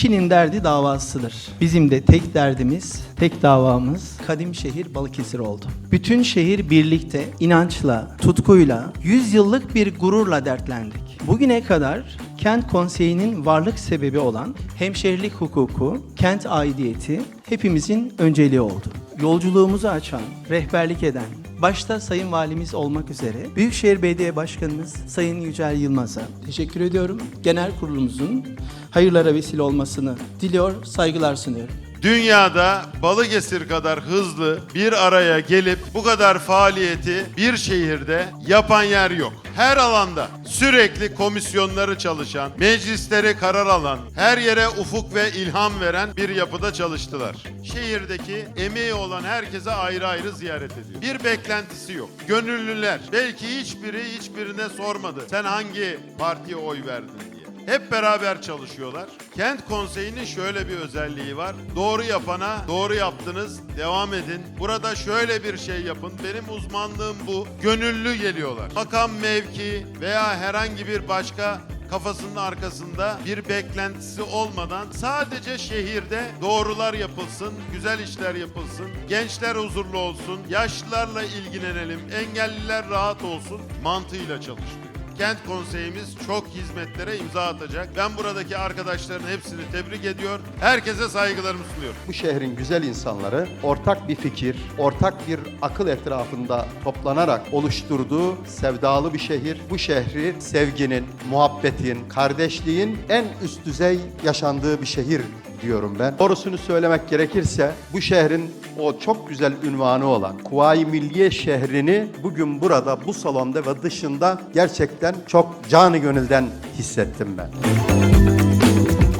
kişinin derdi davasıdır. Bizim de tek derdimiz, tek davamız kadim şehir Balıkesir oldu. Bütün şehir birlikte, inançla, tutkuyla, 100 yıllık bir gururla dertlendik. Bugüne kadar kent konseyinin varlık sebebi olan hemşehrilik hukuku, kent aidiyeti hepimizin önceliği oldu. Yolculuğumuzu açan, rehberlik eden, başta Sayın Valimiz olmak üzere Büyükşehir Belediye Başkanımız Sayın Yücel Yılmaz'a teşekkür ediyorum. Genel kurulumuzun hayırlara vesile olmasını diliyor, saygılar sunuyorum. Dünyada Balıkesir kadar hızlı bir araya gelip bu kadar faaliyeti bir şehirde yapan yer yok. Her alanda sürekli komisyonları çalışan, meclisleri karar alan, her yere ufuk ve ilham veren bir yapıda çalıştılar. Şehirdeki emeği olan herkese ayrı ayrı ziyaret ediyor. Bir beklentisi yok. Gönüllüler belki hiçbiri hiçbirine sormadı. Sen hangi partiye oy verdin. Hep beraber çalışıyorlar. Kent konseyinin şöyle bir özelliği var. Doğru yapana doğru yaptınız, devam edin. Burada şöyle bir şey yapın. Benim uzmanlığım bu. Gönüllü geliyorlar. Makam mevki veya herhangi bir başka kafasının arkasında bir beklentisi olmadan sadece şehirde doğrular yapılsın, güzel işler yapılsın, gençler huzurlu olsun, yaşlılarla ilgilenelim, engelliler rahat olsun mantığıyla çalışıyor. Kent konseyimiz çok hizmetlere imza atacak. Ben buradaki arkadaşların hepsini tebrik ediyor. Herkese saygılarımı sunuyorum. Bu şehrin güzel insanları ortak bir fikir, ortak bir akıl etrafında toplanarak oluşturduğu sevdalı bir şehir. Bu şehri sevginin, muhabbetin, kardeşliğin en üst düzey yaşandığı bir şehir diyorum ben. Doğrusunu söylemek gerekirse bu şehrin o çok güzel ünvanı olan Kuvayi Milliye şehrini bugün burada bu salonda ve dışında gerçekten çok canı gönülden hissettim ben.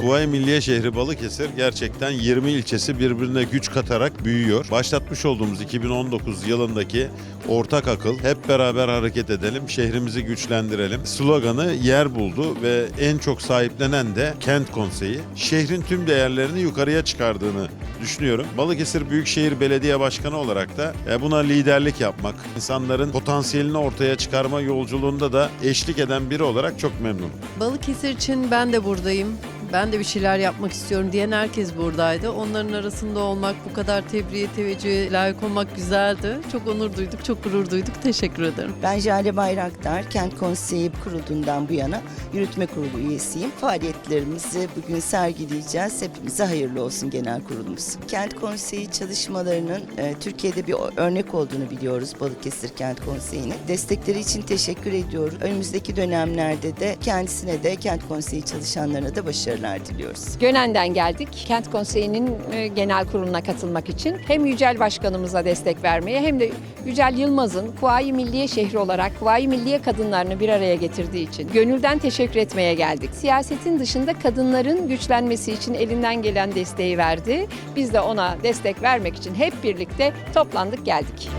Kuvayi Milliye şehri Balıkesir gerçekten 20 ilçesi birbirine güç katarak büyüyor. Başlatmış olduğumuz 2019 yılındaki ortak akıl hep beraber hareket edelim, şehrimizi güçlendirelim sloganı yer buldu ve en çok sahiplenen de Kent Konseyi. Şehrin tüm değerlerini yukarıya çıkardığını düşünüyorum. Balıkesir Büyükşehir Belediye Başkanı olarak da e, buna liderlik yapmak, insanların potansiyelini ortaya çıkarma yolculuğunda da eşlik eden biri olarak çok memnunum. Balıkesir için ben de buradayım. Ben de bir şeyler yapmak istiyorum diyen herkes buradaydı. Onların arasında olmak, bu kadar tebriğe, teveccühe layık olmak güzeldi. Çok onur duyduk, çok gurur duyduk. Teşekkür ederim. Ben Jale Bayraktar, Kent Konseyi kurulduğundan bu yana yürütme kurulu üyesiyim. Faaliyetlerimizi bugün sergileyeceğiz. Hepimize hayırlı olsun genel kurulumuz. Kent Konseyi çalışmalarının e, Türkiye'de bir örnek olduğunu biliyoruz Balıkesir Kent Konseyi'nin. Destekleri için teşekkür ediyorum. Önümüzdeki dönemlerde de kendisine de Kent Konseyi çalışanlarına da başarılar diliyoruz. Gönen'den geldik. Kent Konseyi'nin e, genel kuruluna katılmak için hem Yücel Başkanımıza destek vermeye hem de Yücel Yılmaz'ın Kuvayi Milliye şehri olarak Kuvayi Milliye kadınlarını bir araya getirdiği için gönülden teşekkür etmeye geldik. Siyasetin dışında kadınların güçlenmesi için elinden gelen desteği verdi. Biz de ona destek vermek için hep birlikte toplandık geldik.